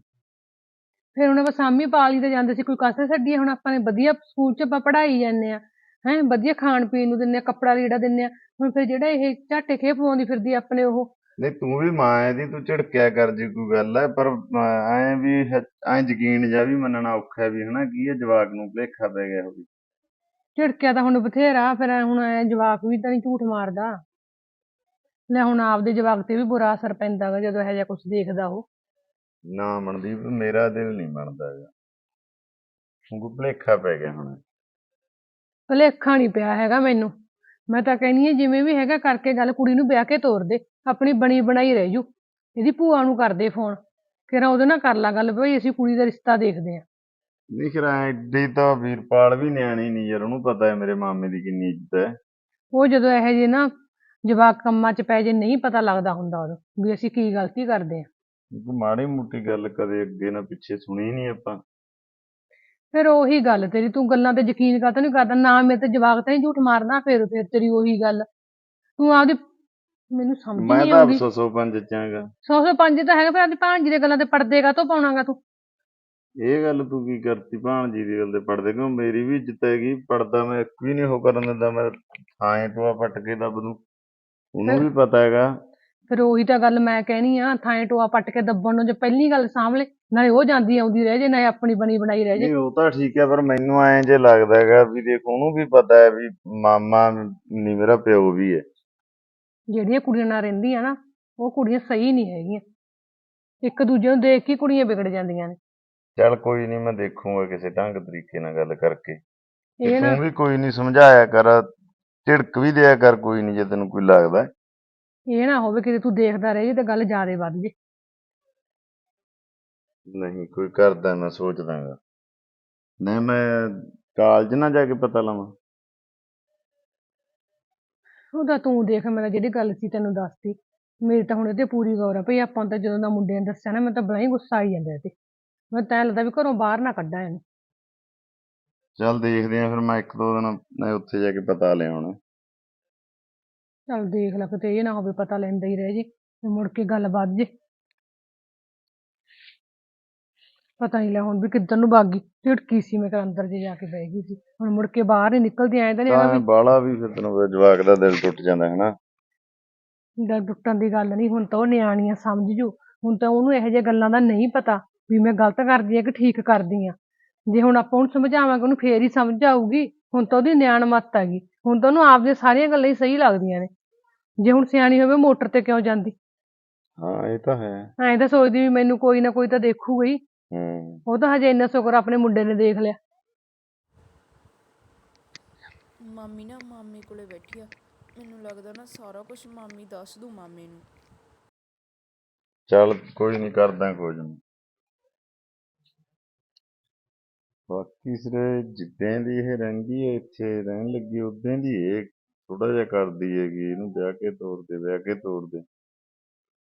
ਫਿਰ ਹੁਣ ਆਪਾਂ ਸਾਮੀ ਪਾਲੀ ਤੇ ਜਾਂਦੇ ਸੀ ਕੋਈ ਕਾਸੇ ਛੱਡੀ ਹੁਣ ਆਪਾਂ ਨੇ ਵਧੀਆ ਸਕੂਲ 'ਚ ਆਪਾਂ ਪੜ੍ਹਾਈ ਜਾਂਦੇ ਆ ਹੈ ਵਧੀਆ ਖਾਣ ਪੀਣ ਨੂੰ ਦਿੰਦੇ ਆ ਕੱਪੜਾ ਲੀੜਾ ਦਿੰਦੇ ਆ ਹੁਣ ਫਿਰ ਜਿਹੜਾ ਇਹ ਝਾਟੇ ਖੇਪ ਪਾਉਂਦੀ ਫਿਰਦੀ ਆ ਆਪਣੇ ਉਹ। ਨਹੀਂ ਤੂੰ ਵੀ ਮਾਂ ਇਹਦੀ ਤੂੰ ਝਿੜਕਿਆ ਕਰ ਜੇ ਕੋਈ ਗੱਲ ਹੈ ਪਰ ਐ ਵੀ ਐ ਯਕੀਨ ਜਾ ਵੀ ਮੰਨਣਾ ਔਖਾ ਵੀ ਹਨਾ ਕੀ ਇਹ ਜਵਾਕ ਨੂੰ ਭੁਲੇਖਾ ਪੈ ਗਿਆ ਹੋਵੇ। ਝਿੜਕਿਆ ਤਾਂ ਹੁਣ ਬਥੇਰਾ ਫਿਰ ਹੁਣ ਐ ਜਵਾਕ ਵੀ ਤਾਂ ਨਹੀਂ ਝੂਠ ਮਾਰਦਾ। ਲੈ ਹੁਣ ਆਪਦੇ ਜਵਾਕ ਤੇ ਵੀ ਬੁਰਾ ਅਸਰ ਪੈਂਦਾ ਗਾ ਜਦੋਂ ਇਹੋ ਜਿਹਾ ਕੁਝ ਦੇਖਦਾ ਉਹ। ਨਾ ਮਨਦੀਪ ਮੇਰਾ ਦਿਲ ਨਹੀਂ ਮੰਨਦਾ ਹੈਗਾ। ਹੁਣ ਭੁਲੇਖਾ ਪੈ ਗਿਆ ਹੁਣ। ਭੁਲੇਖਾ ਨਹੀਂ ਪਿਆ ਹੈਗਾ ਮੈਨੂੰ। ਮੈਂ ਤਾਂ ਕਹਿੰਦੀ ਹਾਂ ਜਿਵੇਂ ਵੀ ਹੈਗਾ ਕਰਕੇ ਗੱਲ ਕੁੜੀ ਨੂੰ ਵਿਆਹ ਕੇ ਤੋਰ ਦੇ। ਆਪਣੀ ਬਣੀ ਬਣਾਈ ਰਹਿ ਜੂ। ਇਹਦੀ ਭੂਆ ਨੂੰ ਕਰਦੇ ਫੋਨ ਕਿਰਾ ਉਹਦੇ ਨਾਲ ਕਰ ਲਾ ਗੱਲ ਭਈ ਅਸੀਂ ਕੁੜੀ ਦਾ ਰਿਸ਼ਤਾ ਦੇਖਦੇ ਹਾਂ। ਨਹੀਂ ਫਿਰ ਐਡੀ ਤਾਂ ਵੀਰਪਾਲ ਵੀ ਨਿਆਣੀ ਨਹੀਂ ਯਾਰ ਉਹਨੂੰ ਪਤਾ ਹੈ ਮੇਰੇ ਮਾਮੇ ਦੀ ਕਿੰਨੀ ਇੱਜ਼ਤ ਹੈ। ਉਹ ਜਦੋਂ ਇਹੋ ਜਿਹੇ ਨਾ ਜਵਾਕ ਕੰਮਾਂ 'ਚ ਪੈ ਜੇ ਨਹੀਂ ਪਤਾ ਲੱਗਦਾ ਹੁੰਦਾ ਉਦੋਂ ਵੀ ਅਸੀਂ ਕੀ ਗਲਤੀ ਕਰਦੇ ਹਾਂ। ਕੋਈ ਮਾੜੀ ਮੋਟੀ ਗੱਲ ਕਦੇ ਅੱਗੇ ਨਾ ਪਿੱਛੇ ਸੁਣੀ ਨਹੀਂ ਆਪਾਂ। ਫਿਰ ਉਹੀ ਗੱਲ ਤੇਰੀ ਤੂੰ ਗੱਲਾਂ ਤੇ ਯਕੀਨ ਕਾਹਤੋਂ ਨਹੀਂ ਕਰਦਾ? ਨਾ ਮੇਰੇ ਤੇ ਜਵਾਕ ਤਾਂ ਨਹੀਂ ਝੂਠ ਮਾਰਨਾ ਫਿਰ ਫਿਰ ਤੇਰੀ ਉਹੀ ਗੱਲ। ਤੂੰ ਆਪਦੀ ਮੈਨੂੰ ਸਮਝ ਮੈਂ ਨਹੀਂ ਤਾਂ ਆਉਂਦੀ। ਅਫਸੋਸੋ ਪੰਜ ਚਾਂਗਾ। ਸੌ ਸੌ ਪੰਜ ਤਾਂ ਹੈਗਾ ਫਿਰ ਆਪਦੀ ਭਾਂਜੀ ਦੇ ਗੱਲਾਂ ਤੇ ਪੜਦੇ ਕਾਹਤੋਂ ਪਾਉਣਾਗਾ ਤੂੰ? ਇਹ ਗੱਲ ਤੂੰ ਕੀ ਕਰਤੀ ਭਾਣਜੀ ਦੀ ਗੱਲ ਤੇ ਪੜਦੇ ਕਿਉਂ ਮੇਰੀ ਵੀ ਇੱਜ਼ਤ ਹੈਗੀ ਪੜਦਾ ਮੈਂ ਇੱਕ ਵੀ ਨਹੀਂ ਉਹ ਕਰਨ ਦਿੰਦਾ ਮੈਂ ਥਾਂ ਟੋਆ ਪੱਟ ਕੇ ਦੱਬ ਦੂੰ। ਉਹਨੂੰ ਵੀ ਪਤਾ ਹੈਗਾ ਫਿਰ ਉਹੀ ਤਾਂ ਗੱਲ ਮੈਂ ਕਹਿਣੀ ਆ ਥਾਂ ਟੋਆ ਪੱਟ ਕੇ ਦੱਬਣ ਨੂੰ ਜੇ ਪਹਿਲੀ ਗੱਲ ਸਾਹਮਣੇ ਨਾਲੇ ਉਹ ਜਾਂਦੀ ਆਉਂਦੀ ਰਹਿ ਜੇ ਨਾਲੇ ਆਪਣੀ ਬਣੀ ਬਣਾਈ ਰਹਿ ਜੇ। ਨਹੀਂ ਉਹ ਤਾਂ ਠੀਕ ਹੈ ਪਰ ਮੈਨੂੰ ਐਂ ਜੇ ਲੱਗਦਾ ਹੈਗਾ ਵੀ ਦੇਖ ਉਹਨੂੰ ਵੀ ਪਤਾ ਹੈ ਵੀ ਮਾਮਾ ਨਹੀਂ ਮੇਰਾ ਪਿਓ ਵੀ ਹੈ। ਜਿਹੜੀਆਂ ਕੁੜੀਆਂ ਨਾਲ ਰਹਿੰਦੀਆਂ ਨਾ ਉਹ ਕੁੜੀਆਂ ਸਹੀ ਨਹੀਂ ਹੈਗੀਆਂ। ਇੱਕ ਦੂਜੇ ਨੂੰ ਦੇਖ ਕੇ ਕੁੜੀਆਂ ਵਿਗੜ ਜਾਂਦੀਆਂ ਨੇ। ਚੱਲ ਕੋਈ ਨਹੀਂ ਮੈਂ ਦੇਖੂੰਗਾ ਕਿਸੇ ਢੰਗ ਤਰੀਕੇ ਨਾਲ ਗੱਲ ਕਰਕੇ। ਤੇ ਇਹ ਨਾ ਤੂੰ ਵੀ ਕੋਈ ਨਹੀਂ ਸਮਝਾਇਆ ਕਰ ਝਿੜਕ ਵੀ ਦਿਆ ਕਰ ਕੋਈ ਨਹੀਂ ਜੇ ਤੈਨੂੰ ਕੋਈ ਲੱਗਦਾ। ਇਹ ਨਾ ਹੋਵੇ ਕਿਤੇ ਤੂੰ ਦੇਖਦਾ ਰਹਿ ਤੇ ਗੱਲ ਜ਼ਿਆਦੇ ਵੱਧ ਜੇ। ਨਹੀਂ ਕੋਈ ਕਰਦਾ ਮੈਂ ਸੋਚਦਾਗਾ ਨਹੀਂ ਮੈਂ ਕਾਲਜ ਨਾ ਜਾ ਕੇ ਪਤਾ ਲਵਾਂ। ਉਹਦਾ ਤੂੰ ਦੇਖ ਮੈਂ ਤਾਂ ਜਿਹੜੀ ਗੱਲ ਸੀ ਤੈਨੂੰ ਦੱਸਤੀ ਮੇਰੀ ਤਾਂ ਹੁਣ ਇਹਤੇ ਪੂਰੀ ਗੌਰ ਆ ਭਈ ਆਪਾਂ ਤਾਂ ਜਦੋਂ ਦਾ ਮੁੰਡੇ ਨੇ ਦੱਸਿਆ ਨਾ ਮੈਨੂੰ ਤਾਂ ਬੜਾ ਹੀ ਗੁੱਸਾ ਆਈ ਜਾਂਦਾ ਤੇ ਮੈਂ ਤਾਂ ਲੱਗਦਾ ਵੀ ਘਰੋਂ ਬਾਹਰ ਨਾ ਕੱਢਾਂ ਇਹਨੂੰ। ਚੱਲ ਦੇਖਦੇ ਆ ਫਿਰ ਮੈਂ ਇੱਕ ਦੋ ਦਿਨ ਮੈਂ ਉੱਥੇ ਜਾ ਕੇ ਪਤਾ ਲਿਆਉਣਾ ਚੱਲ ਦੇਖ ਲੈ ਕਿਤੇ ਇਹ ਨਾ ਹੋਵੇ ਪਤਾ ਲੈਂਦਾ ਹੀ ਰਹਿ ਜੇ ਤੇ ਮੁੜ ਕੇ ਗੱਲ ਵੱਧ ਜੇ। ਪਤਾ ਨਹੀਂ ਲੈ ਹੁਣ ਵੀ ਕਿੱਧਰ ਨੂੰ ਭੱਗ ਗਈ ਸੀ ਮੈਂ ਕਰ ਅੰਦਰ ਜੇ ਜਾ ਕੇ ਬਹਿ ਗਈ ਸੀ। ਹੁਣ ਮੁੜ ਕੇ ਬਾਹਰ ਹੀ ਨਿਕਲਦੀ ਐਂ ਤਾਂ ਨਹੀਂ ਹੈਗਾ ਤਾਂ ਵੀ। ਬਾਲਾ ਵੀ ਫਿਰ ਤੈਨੂੰ ਪਤਾ ਜਵਾਕ ਦਾ ਦਿਲ ਟੁੱਟ ਜਾਂਦਾ ਹੈ ਨਾ। ਦਿਲ ਟੁੱਟਣ ਦੀ ਗੱਲ ਨਹੀਂ ਹੁਣ ਤਾਂ ਉਹ ਨਿਆਣੀ ਆ ਸਮਝ ਜੂ। ਹੁਣ ਤਾਂ ਉਹਨੂੰ ਇਹੋ ਜਿਹੀਆਂ ਗੱਲਾਂ ਦਾ ਨਹੀਂ ਪਤਾ ਵੀ ਮੈਂ ਗਲਤ ਕਰਦੀ ਆ ਕਿ ਠੀਕ ਕਰਦੀ ਆ ਜੇ ਹੁਣ ਆਪਾਂ ਉਹਨੂੰ ਸਮਝਾਵਾਂਗੇ ਉਹਨੂੰ ਫੇਰ ਹੀ ਸਮਝ ਆਊਗੀ। ਹੁਣ ਤਾਂ ਉਹਦੀ ਨਿਆਣ ਮੱਤ ਹੈਗੀ। ਹੁਣ ਤਾਂ ਉਹਨੂੰ ਆਪਦੀਆਂ ਸਾਰੀਆਂ ਗੱਲਾਂ ਹੀ ਸਹੀ ਲੱਗਦੀਆਂ ਨੇ। ਜੇ ਹੁਣ ਸਿਆਣੀ ਹੋਵੇ ਮੋਟਰ ਤੇ ਕਿਉਂ ਜਾਂਦੀ? ਹਾਂ ਇਹ ਤਾਂ ਹੈ। ਐਂ ਤਾਂ ਸੋਚਦੀ ਵੀ ਮੈਨੂੰ ਕੋਈ ਨਾ ਕੋਈ ਤਾਂ ਦੇਖੂਗਾ ਹੀ। ਹੂੰ। ਉਹ ਤਾਂ ਹਜੇ ਇੰਨਾ ਸ਼ੁਕਰ ਆਪਣੇ ਮੁੰਡੇ ਨੇ ਦੇਖ ਲਿਆ। ਮਾਮੀ ਨਾ ਮਾਮੇ ਕੋਲੇ ਬੈਠੀ ਆ। ਮੈਨੂੰ ਲੱਗਦਾ ਨਾ ਸਾਰਾ ਕੁਝ ਮਾਮੀ ਦੱਸ ਦੂ ਮਾਮੇ ਨੂੰ। ਚੱਲ ਕੋਈ ਨਹੀਂ ਕਰਦਾ ਕੁਝ। ਨੀ ਬਾਕੀ ਸਿਰੇ ਜਿੱਦਾਂ ਦੀ ਇਹ ਰਹਿੰਦੀ ਹੈ, ਇੱਥੇ ਰਹਿਣ ਲੱਗੀ ਉਦਾਂ ਦੀ ਇਹ ਥੋੜਾ ਜਿਹਾ ਕਰਦੀ ਹੈਗੀ, ਇਹਨੂੰ ਵਿਆਹ ਕੇ ਤੋਰਦੇ ਵਿਆਹ ਕੇ ਤੋਰਦੇ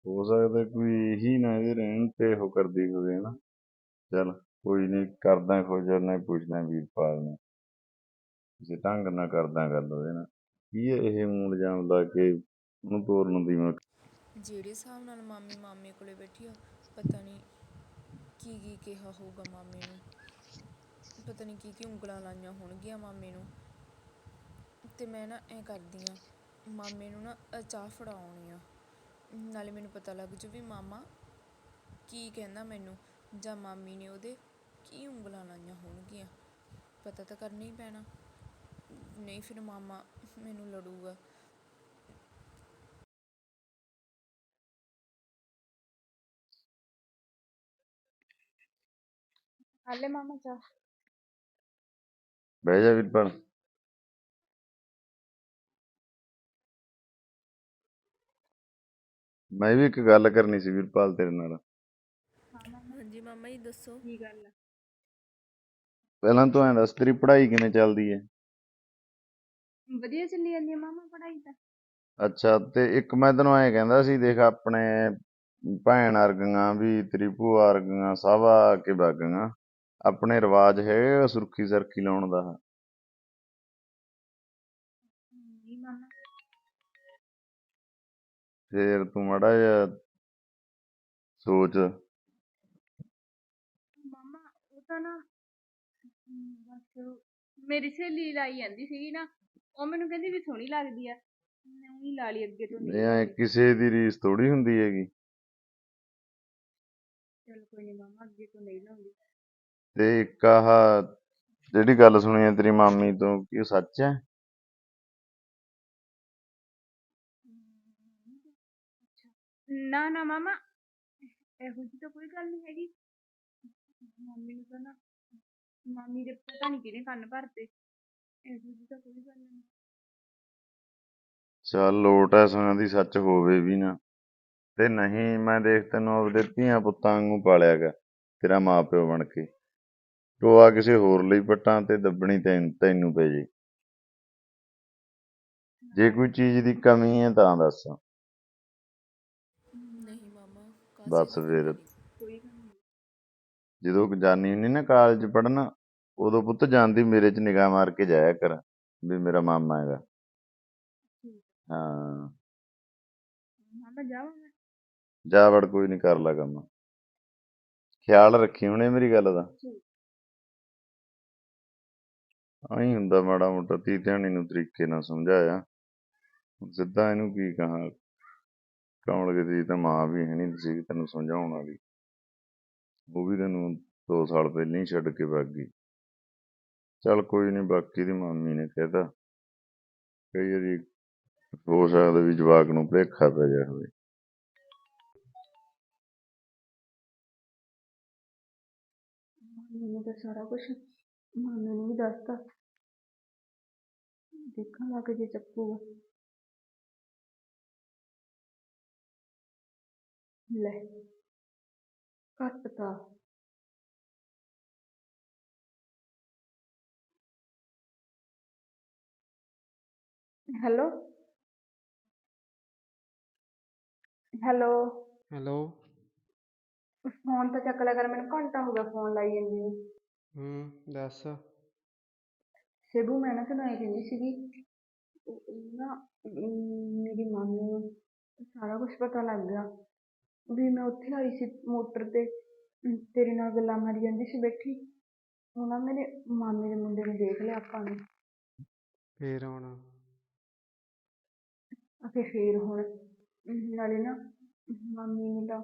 ਹੋ ਸਕਦਾ ਕੋਈ ਇਹੀ ਨਾ ਇਹਦੇ ਰਹਿਣ ਤੇ ਉਹ ਕਰਦੀ ਹੋਵੇ ਨਾ ਚੱਲ ਕੋਈ ਨਹੀਂ ਕਰਦਾ ਕੁਝ ਨਾ ਪੁੱਛਦਾ ਵੀਰਪਾਲ ਨੂੰ। ਕਿਸੇ ਢੰਗ ਨਾਲ ਕਰਦਾ ਗੱਲ ਉਹਦੇ ਨਾਲ ਕੀ ਹੈ ਇਹ ਊਂ ਇਲਜ਼ਾਮ ਲਾ ਕੇ ਉਹਨੂੰ ਤੋਰਨ ਦੀ ਮੈਂ? ਜਿਹੜੇ ਹਿਸਾਬ ਨਾਲ ਮਾਮੀ ਮਾਮੇ ਕੋਲੇ ਬੈਠੀ ਆ, ਪਤਾ ਨਹੀਂ ਕੀ ਕੀ ਕਿਹਾ ਹੋਊਗਾ ਮਾਮੇ ਨੂੰ। ਪਤਾ ਨਹੀਂ ਕੀ ਕੀ ਉਂਗਲਾਂ ਲਾਈਆਂ ਹੋਣਗੀਆਂ ਮਾਮੇ ਨੂੰ। ਤੇ ਮੈਂ ਨਾ ਐ ਕਰਦੀ ਆ, ਮਾਮੇ ਨੂੰ ਨਾ ਅ ਚਾਹ ਫੜਾਉਣੀ ਆ। ਨਾਲੇ ਮੈਨੂੰ ਪਤਾ ਲੱਗ ਜੂ ਵੀ ਮਾਮਾ ਕੀ ਕਹਿੰਦਾ ਮੈਨੂੰ, ਜਾਂ ਮਾਮੀ ਨੇ ਉਹਦੇ ਕੀ ਉਂਗਲਾਂ ਲਾਈਆਂ ਹੋਣਗੀਆਂ। ਪਤਾ ਤਾਂ ਕਰਨਾ ਹੀ ਪੈਣਾ। ਨਹੀਂ ਫਿਰ ਮਾਮਾ ਮੈਨੂੰ ਲੜੂਗਾ। ਹਾਲੇ ਮਾਮਾ ਚਾਹ। ਬਹਿ ਜਾ ਵੀਰਪਾਲ ਮੈਂ ਵੀ ਇੱਕ ਗੱਲ ਕਰਨੀ ਸੀ ਵੀਰਪਾਲ ਤੇਰੇ ਨਾਲ। ਹਾਂਜੀ ਮਾਮਾ ਜੀ ਦੱਸੋ। ਕੀ ਗੱਲ ਆ? ਪਹਿਲਾਂ ਤੂੰ ਐਂ ਦੱਸ ਤੇਰੀ ਪੜ੍ਹਾਈ ਕਿਵੇਂ ਚੱਲਦੀ ਹੈ ਵਧੀਆ ਚੱਲੀ ਜਾਂਦੀ ਆ ਮਾਮਾ ਪੜ੍ਹਾਈ ਤਾਂ। ਅੱਛਾ ਤੇ ਇੱਕ ਮੈਂ ਤੈਨੂੰ ਐਂ ਕਹਿੰਦਾ ਸੀ ਦੇਖ ਆਪਣੇ ਭੈਣ ਵਰਗੀਆਂ ਵੀ ਤੇਰੀ ਭੂਆ ਵਰਗੀਆਂ ਸਭ ਆ ਕੇ ਵਗੀਆਂ। ਆਪਣੇ ਰਿਵਾਜ ਹੈਗੇ ਸੁਰਖੀ ਸਰਖੀ ਲਾਉਣ ਦਾ। ਫੇਰ ਤੂੰ ਮਾੜਾ ਜਿਹਾ ਸੋਚ। ਮਾਮਾ ਉਹ ਤਾਂ ਨਾ ਹਮ, ਬਸ ਮੇਰੀ ਸਹੇਲੀ ਲਾਈ ਜਾਂਦੀ ਸੀਗੀ ਨਾ ਉਹ ਮੈਨੂੰ ਕਹਿੰਦੀ ਵੀ ਸੋਹਣੀ ਲੱਗਦੀ ਆ। ਮੈਂ ਉਹੀ ਲਾ ਲਈ ਅੱਗੇ ਤੋਂ ਇਹ ਐਂ ਕਿਸੇ ਦੀ ਰੀਸ ਥੋੜੀ ਹੁੰਦੀ ਹੈਗੀ। ਚਲ ਕੋਈ ਨਹੀਂ ਮਾਮਾ ਅੱਗੇ ਤੋਂ ਨਹੀਂ ਲਾਉਂਦੀ। ਤੇ ਇੱਕ ਆਹ ਜਿਹੜੀ ਗੱਲ ਸੁਣੀ ਹੈ ਤੇਰੀ ਮਾਮੀ ਤੋਂ ਕੀ ਉਹ ਸੱਚ ਹੈ? ਨਾ ਨਾ ਮਾਮਾ ਇਹੋ ਜਿਹੀ ਤਾਂ ਕੋਈ ਗੱਲ ਨਹੀਂ ਹੈਗੀ। ਮਾਮੀ ਨੂੰ ਤਾਂ ਨਾ ਮਾਮੀ ਦੇ ਪਤਾ ਨਹੀਂ ਕਿਹਨੇ ਕੰਨ ਭਰਤੇ। ਇਹੋ ਜਿਹੀ ਤਾਂ ਕੋਈ ਗੱਲ ਨਹੀਂ। ਚੱਲ ਲੋਟ ਐ ਸੁਣਿਆ ਦੀ ਸੱਚ ਹੋਵੇ ਵੀ ਨਾ। ਤੇ ਨਹੀਂ ਮੈਂ ਦੇਖ ਤੈਨੂੰ ਆਪਦੇ ਧੀਆਂ ਪੁੱਤਾਂ ਵਾਂਗੂ ਪਾਲਿਆਗਾ ਤੇਰਾ ਮਾਂ ਪਿਓ ਬਣ ਕੇ। ਟੋਆ ਕਿਸੇ ਹੋਰ ਲਈ ਪੱਟਾਂ ਤੇ ਦੱਬਣੀ ਤੈਨੂੰ ਤੈਨੂੰ ਪੈ ਜੇ। ਜੇ ਕੋਈ ਚੀਜ਼ ਦੀ ਕਮੀ ਹੈ ਤਾਂ ਦੱਸ। ਨਹੀਂ ਮਾਮਾ ਕਾਸੇ ਬਸ ਫਿਰ। ਕੋਈ ਜਦੋਂ ਜਾਨੀ ਹੁੰਦੀ ਨਾ ਕਾਲਜ ਪੜਨ ਉਦੋਂ ਪੁੱਤ ਜਾਂਦੀ ਮੇਰੇ 'ਚ ਨਿਗਾਹ ਮਾਰ ਕੇ ਜਾਇਆ ਕਰ ਵੀ ਮੇਰਾ ਮਾਮਾ ਹੈਗਾ। ਹਾਂ। ਮਾਮਾ ਜਾਵਾਂ ਮੈਂ ਜਾ ਵੜ ਕੋਈ ਨਹੀਂ ਕਰ ਲਾ ਕੰਮ। ਖਿਆਲ ਰੱਖੀ ਹੁਣੇ ਮੇਰੀ ਗੱਲ ਦਾ। ਆਈ ਹੁੰਦਾ ਮਾੜਾ ਮੋਟਾ, ਧੀ ਧਿਆਣੀ ਨੂੰ ਤਰੀਕੇ ਨਾਲ ਸਮਝਾਇਆ। ਸਿੱਧਾ ਇਹਨੂੰ ਕੀ ਕਹਾਂ? ਕਮਲ ਕੇ ਦੀ ਤਾਂ ਮਾਂ ਵੀ ਹੈ ਨਹੀਂ ਸੀ, ਤੈਨੂੰ ਸਮਝਾਉਣ ਵਾਲੀ। ਉਹ ਵੀ ਤੈਨੂੰ 2 ਸਾਲ ਪਹਿਲਾਂ ਹੀ ਛੱਡ ਕੇ ਭੱਗ ਗਈ। ਚੱਲ ਕੋਈ ਨਹੀਂ, ਬਾਕੀ ਦੀ ਮਾਮੀ ਨੇ ਕਹਿਤਾ। ਕਈ ਵਾਰੀ ਹੋ ਸਕਦਾ ਵੀ ਜਵਾਕ ਨੂੰ ਭੁਲੇਖਾ ਪੈ ਗਿਆ ਹੋਵੇ। ਮਾਮੀ ਤਾਂ ਸਾਰਾ ਕੁਝ ਮਾਮੀ ਨੂੰ ਵੀ ਦੱਸਤਾ। ਦੇਖਣ ਲੱਗ ਜੇ ਚੱਕੂਗਾ ਲੈ ਕੱਟਤਾ ਹੈਲੋ? ਹੈਲੋ? ਹੈਲੋ? ਫੋਨ ਤਾਂ ਚੱਕ ਲਿਆ ਕਰ ਮੈਨੂੰ ਘੰਟਾ ਹੋ ਗਿਆ ਫੋਨ ਲਾਈ ਜਾਂਦੀ ਨੂੰ। ਹੂੰ ਦੱਸ। ਸ਼ਿਬੂ ਮੈਂ ਨਾ ਤੈਨੂੰ ਇਹ ਕਹਿੰਦੀ ਸੀਗੀ ਉਹ- ਉਹ ਨਾ ਅਮ, ਮੇਰੀ ਮਾਮੀ ਨੂੰ ਸਾਰਾ ਕੁਝ ਪਤਾ ਲੱਗ ਗਿਆ ਵੀ ਮੈਂ ਉੱਥੇ ਆਈ ਸੀ ਮੋਟਰ ਤੇ। ਅਮ, ਤੇਰੇ ਨਾਲ ਗੱਲਾਂ ਮਾਰੀ ਜਾਂਦੀ ਸੀ ਬੈਠੀ। ਉਹ ਨਾ ਮੇਰੇ ਮਾਮੇ ਦੇ ਮੁੰਡੇ ਨੂੰ ਦੇਖ ਲਿਆ ਆਪਾਂ ਨੇ। ਫੇਰ ਹੁਣ? ਅਤੇ ਫੇਰ ਹੁਣ। ਅਮ, ਨਾਲੇ ਨਾ ਮਾਮੀ ਨੇ ਤਾਂ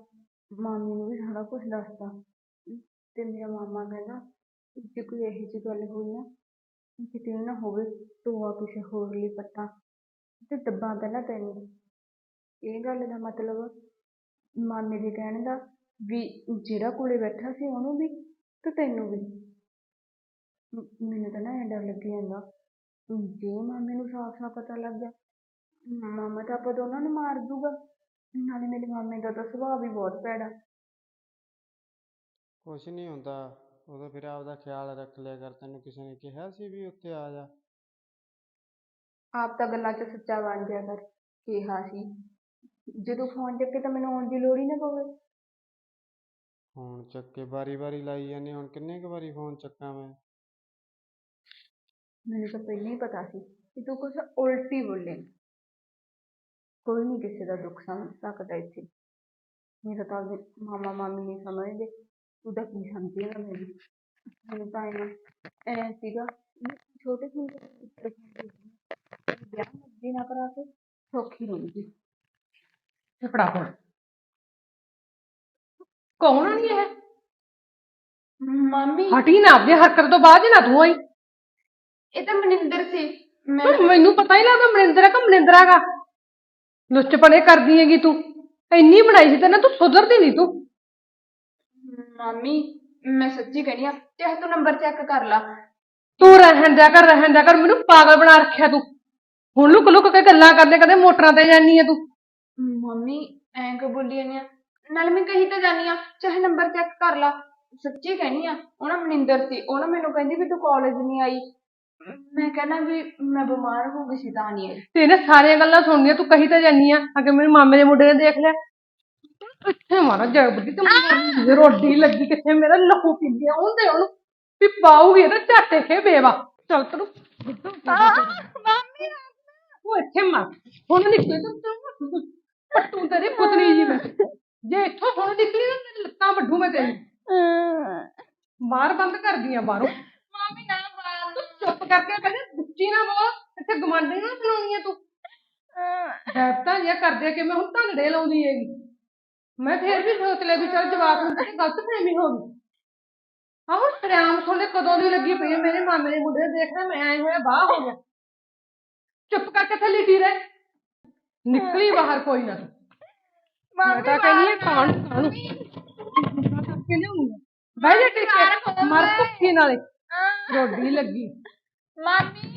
ਮਾਮੀ ਨੂੰ ਵੀ ਸਾਰਾ ਕੁਝ ਦੱਸਤਾ। ਅਮ, ਤੇ ਮੇਰਾ ਮਾਮਾ ਕਹਿੰਦਾ ਜੇ ਕੋਈ ਇਹੋ ਜਿਹੀ ਗੱਲ ਹੋਈ ਨਾ, ਕਿਤੇ ਨਾ ਹੋਵੇ ਟੋਆ ਕਿਸੇ ਹੋਰ ਲਈ ਪੱਟਾਂ ਤੇ ਦੱਬਾਂ ਪਹਿਲਾਂ ਤੈਨੂੰ ਇਹ ਗੱਲ ਦਾ ਮਤਲਬ ਮਾਮੇ ਦੇ ਕਹਿਣ ਦਾ ਵੀ ਜਿਹੜਾ ਕੋਲੇ ਬੈਠਾ ਸੀ ਉਹਨੂੰ ਵੀ ਤੇ ਤੈਨੂੰ ਵੀ। ਮ- ਮੈਨੂੰ ਤਾਂ ਨਾ ਐਂ ਡਰ ਲੱਗੀ ਜਾਂਦਾ। ਜੇ ਮਾਮੇ ਨੂੰ ਸਾਫ਼ ਸਾਫ਼ ਪਤਾ ਲੱਗ ਗਿਆ, ਮਾਮਾ ਤਾਂ ਆਪਾਂ ਦੋਨਾਂ ਨੂੰ ਮਾਰ ਦੂਗਾ। ਨਾਲੇ ਮੇਰੇ ਮਾਮੇ ਦਾ ਤਾਂ ਸੁਭਾਅ ਵੀ ਬਹੁਤ ਭੈੜਾ। ਕੁਛ ਨਹੀਂ ਹੁੰਦਾ। ਉਦੋਂ ਫਿਰ ਆਪਦਾ ਖਿਆਲ ਰੱਖ ਲਿਆ ਕਰ ਤੈਨੂੰ ਕਿਸੇ ਨੇ ਕਿਹਾ ਸੀ ਵੀ ਉੱਥੇ ਆ ਜਾ। ਆਪ ਤਾਂ ਗੱਲਾਂ 'ਚ ਸੱਚਾ ਬਣ ਜਾਇਆ ਕਰ ਕਿਹਾ ਸੀ। ਜਦੋਂ ਫੋਨ ਚੱਕੇ ਤਾਂ ਮੈਨੂੰ ਆਉਣ ਦੀ ਲੋੜ ਹੀ ਨਾ ਪਵੇ। ਫੋਨ ਚੱਕੇ ਵਾਰੀ ਵਾਰੀ ਲਾਈ ਜਾਂਦੇ ਹੁਣ ਕਿੰਨੇ ਕੁ ਵਾਰੀ ਫੋਨ ਚੱਕਾਂ ਮੈਂ? ਮੈਨੂੰ ਤਾਂ ਪਹਿਲਾਂ ਹੀ ਪਤਾ ਸੀ ਕਿ ਤੂੰ ਕੁਛ ਉਲਟ ਹੀ ਬੋਲੇ। ਕੋਈ ਨਹੀਂ ਕਿਸੇ ਦਾ ਦੁੱਖ ਸਮਝ ਸਕਦਾ ਇੱਥੇ। ਮੇਰਾ ਤਾਂ ਆਪਦੇ ਮਾਮਾ ਮਾਮੀ ਨਹੀਂ ਸਮਝਦੇ। ਤੂੰ ਤਾਂ ਕੀ ਸਮਝੇਗਾ ਮੇਰੀ ਮੈਨੂੰ? ਤਾਂ ਐਂ ਐਂ ਸੀਗਾ। ਵੀ ਛੋਟੇ ਹੁੰਦੇ। ਵਿਆਹ ਮਰਜ਼ੀ ਨਾ ਕਰਾ ਕੇ ਸੌਖੀ ਰਹੂਗੀ ਤੇ ਫੜਾ ਫੋਨ ਕੌਣ ਆ ਨੀ ਇਹ? ਮਾਮੀ। ਹਟੀ ਨਾ ਆਪਣੀ ਹਰਕਤ ਤੋਂ ਬਾਅਦ ਹੀ ਨਾ ਤੂੰ ਆਈ। ਇਹ ਤਾਂ ਮਨਿੰਦਰ ਸੀ। ਮੈਂ ਮੈਨੂੰ ਪਤਾ ਹੀ ਲੱਗਦਾ ਮਨਿੰਦਰ ਆ ਕਿ ਮਨਿੰਦਰ ਹੈਗਾ ਲੁੱਚਪਣੇ ਕਰਦੀ ਹੈਗੀ ਤੂੰ। ਇੰਨੀ ਬਣਾਈ ਸੀ ਤੇ ਨਾ ਤੂੰ ਸੁਧਰਦੀ ਨਹੀਂ ਤੂੰ। ਮਾਮੀ ਮੈਂ ਸੱਚੀ ਕਹਿਣੀ ਆ ਚਾਹੇ ਤੂੰ ਨੰਬਰ ਚੈੱਕ ਕਰ ਲਾ। ਤੂੰ ਰਹਿਣ ਦਿਆ ਕਰ ਰਹਿਣ ਦਿਆ ਕਰ ਮੈਨੂੰ ਪਾਗਲ ਬਣਾ ਰੱਖਿਆ ਤੂੰ। ਹੁਣ ਲੁਕ ਲੁਕ ਕੇ ਗੱਲਾਂ ਕਰਦੇ ਕਦੇ ਮੋਟਰਾਂ ਤੇ ਜਾਨੀ ਆ ਤੂੰ। ਮੰਮੀ ਐਂ ਕਿ ਬੋਲੀ ਜਾਂਦੀ ਆ? ਨਾਲੇ ਮੈਂ ਕਹੀ ਤਾਂ ਜਾਨੀ ਆ ਚਾਹੇ ਨੰਬਰ ਚੈੱਕ ਕਰ ਲਾ। ਸੱਚੀ ਕਹਿਣੀ ਆ ਉਹ ਨਾ ਮਨਿੰਦਰ ਸੀ ਉਹ ਨਾ ਮੈਨੂੰ ਕਹਿੰਦੀ ਵੀ ਤੂੰ ਕਾਲਜ ਨਹੀਂ ਆਈ। ਮੈਂ ਕਹਿਣਾ ਵੀ ਮੈਂ ਬਿਮਾਰ ਹੋ ਗਈ ਸੀ ਤਾਂ ਨਹੀਂ ਆਈ। ਤੇ ਇਹਨੇ ਸਾਰੀਆਂ ਗੱਲਾਂ ਸੁਣਨੀਆਂ ਤੂੰ ਕਹੀ ਤਾਂ ਜਾਨੀ ਆ ਅਗੇ ਮੇਰੇ ਮਾਮੇ ਦੇ ਮੁੰਡੇ ਨੇ ਦੇਖ ਲਿਆ। ਇੱਥੇ ਮਾਰਾ? ਜਗਬਦੀ ਤੇ ਰੋਡੀ ਲੱਗੀ ਕਿੱਥੇ ਮੇਰਾ ਲਹੂ ਪੀਂਦੀ ਆ? ਉਹਦੇ ਉਹਨੂੰ ਵੀ ਪਾਉਗੀ ਇਹਦਾ ਝੱਟ ਇਹ ਬੇਵਾ। ਚੱਲ ਤੈਨੂੰ ਮੰਮੀ ਉਹ ਇੱਥੇ ਮਰ। ਹੁਣ ਨਿਕਲ ਤੂੰ ਪੱਟੂ ਤੇਰੀ ਪੁੱਤਰੀ ਜੀ ਮੈਂ। ਜੇ ਇੱਥੋਂ ਹੁਣ ਨਿਕਲੀ ਨਾ ਤੇਰੀ ਲੱਤਾਂ ਵੱਢੂ ਮੈਂ ਤੇਰੀ। ਬਾਹਰ ਬੰਦ ਕਰਦੀ ਆ ਬਾਹਰੋਂ। ਮੰਮੀ ਨਾ ਤੂੰ ਚੁੱਪ ਕਰਕੇ ਕਹਿੰਦੇ ਉੱਚੀ ਨਾ ਬੋਲ। ਇੱਥੇ ਗਵਾਂਢੀ ਨਾ ਸੁਣਾਉਣੀ ਆ ਤੂੰ। ਜਿਹਾ ਕਰਦੇ ਕਿ ਮੈਂ ਹੁਣ ਧੰਗੜੇ ਲਾਉਂਦੀ ਹੈਗੀ। ਮੈਂ ਫੇਰ ਵੀ ਸੋਚ ਲਿਆ ਵੀ ਚੱਲ ਜਵਾਕ ਨੂੰ ਤੇ ਗਲਤ ਫਹਿਮੀ ਹੋ ਗਈ ਆਹ ਹੁਣ ਸਰਿਆਮ ਥੋੜੇ ਕਦੋਂ ਦੀ ਲੱਗੀ ਪਈ ਹੈ ਮੇਰੇ ਮਾਮੇ ਦੇ ਮੁੰਡੇ ਨੂੰ ਦੇਖਣਾ ਮੈਂ ਆਏ ਹੋਇਆ ਬਾਹ ਹੋ ਗਿਆ ਚੁੱਪ ਕਰਕੇ ਥੱਲੇ ਟੀ ਰਹਿ ਨਿਕਲੀ ਬਾਹਰ ਕੋਈ ਨਾ ਤੂੰ ਮੈਂ ਤਾਂ ਕਹਿੰਦੀ ਹਾਂ ਕਾਣ ਕਾਣ ਕਰਕੇ ਲਿਆਉਂਗਾ ਬਹਿ ਜਾ ਟਿੱਕੇ ਮਰ ਭੁੱਖੀ ਨਾਲੇ ਰੋਡੀ ਲੱਗੀ ਮਾਮੀ